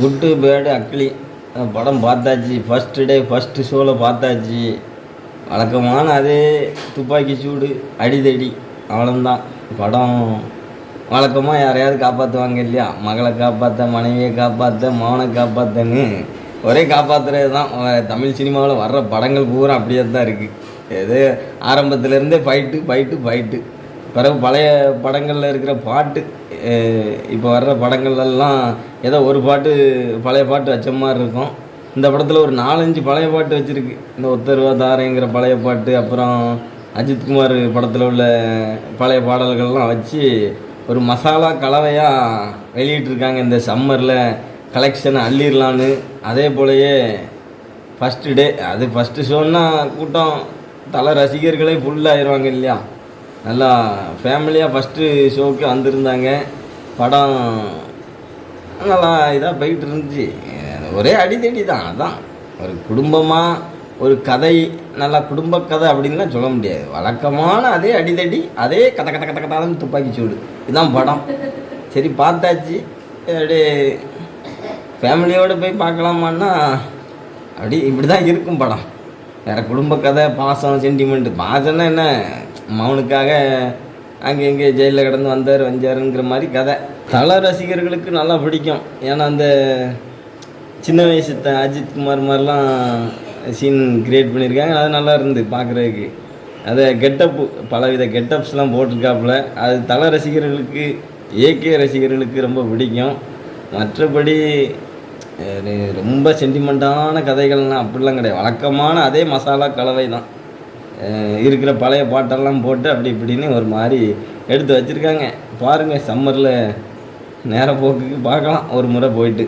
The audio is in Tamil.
குட்டு பேடு அக்லி படம் பார்த்தாச்சு. ஃபஸ்ட்டு டே ஃபஸ்ட்டு ஷோவில் பார்த்தாச்சு. வழக்கமான அதே துப்பாக்கி சூடு அடிதடி. அவ்வளோந்தான் படம் வழக்கமாக யாரையாவது காப்பாற்றுவாங்க இல்லையா? மகளை காப்பாற்ற மனைவியை காப்பாற்ற மௌனை காப்பாற்றன்னு ஒரே காப்பாற்றுறது தான். தமிழ் சினிமாவில் வர்ற படங்கள் பூரா அப்படியே தான் இருக்குது எது ஆரம்பத்துலேருந்தே ஃபைட்டு ஃபைட்டு ஃபைட்டு பிறகு பழைய படங்களில் இருக்கிற பாட்டு இப்போ வர்ற படங்கள்லாம் ஏதோ ஒரு பாட்டு பழைய பாட்டு வச்ச மாதிரி இருக்கும். இந்த படத்தில் ஒரு நாலஞ்சு பழைய பாட்டு வச்சுருக்கு. இந்த ஒத்தருவா தாரைங்கிற பழைய பாட்டு அப்புறம் அஜித்குமார் படத்தில் உள்ள பழைய பாடல்கள்லாம் வச்சு ஒரு மசாலா கலவையாக வெளியிட்டிருக்காங்க இந்த சம்மரில். கலெக்ஷனை அள்ளிடலான்னு அதே போலயே ஃபஸ்ட்டு டே அது ஃபஸ்ட்டு ஷோன்னா கூட்டம் தலை ரசிகர்களே ஃபுல்லாகிடுவாங்க இல்லையா? நல்லா ஃபேமிலியாக ஃபஸ்ட்டு ஷோவுக்கு வந்திருந்தாங்க. படம் நல்லா இதாக போயிட்டு இருந்துச்சு ஒரே அடிதடி தான் அதான். ஒரு குடும்பமாக ஒரு கதை நல்லா குடும்ப கதை அப்படின்லாம் சொல்ல முடியாது. வழக்கமான அதே அடிதடி அதே கத கத கத கதான்னு துப்பாக்கி சூடு. இதுதான் படம். சரி பார்த்தாச்சு. அப்படியே ஃபேமிலியோடு போய் பார்க்கலாமான்னா அப்படி இப்படி தான் இருக்கும் படம். வேறு குடும்ப கதை பாசம் சென்டிமெண்ட்டு பாசம்னா என்ன? மௌனுக்காக அங்கே இங்கே ஜெயிலில் கிடந்து வந்தார் வந்தாருங்கிற மாதிரி கதை. தலை ரசிகர்களுக்கு நல்லா பிடிக்கும். ஏன்னா அந்த சின்ன வயசு த அஜித் குமார் மாதிரிலாம் சீன் கிரியேட் பண்ணியிருக்காங்க. அது நல்லா இருந்து பார்க்குறதுக்கு. அதை கெட்டப்பு பலவித கெட்டப்ஸ்லாம் போட்டிருக்காப்புல. அது தலை ரசிகர்களுக்கு ஏகே ரசிகர்களுக்கு ரொம்ப பிடிக்கும். மற்றபடி அது ரொம்ப சென்டிமெண்ட்டான கதைகள்லாம் அப்படிலாம் கிடையாது. வழக்கமான அதே மசாலா கலவை தான் இருக்கிற பழைய பாட்டெல்லாம் போட்டு அப்படி இப்படின்னு ஒரு மாதிரி எடுத்து வச்சுருக்காங்க. பாருங்கள் சம்மரில் நேர போக்குக்கு பார்க்கலாம். ஒரு முறை போயிட்டு.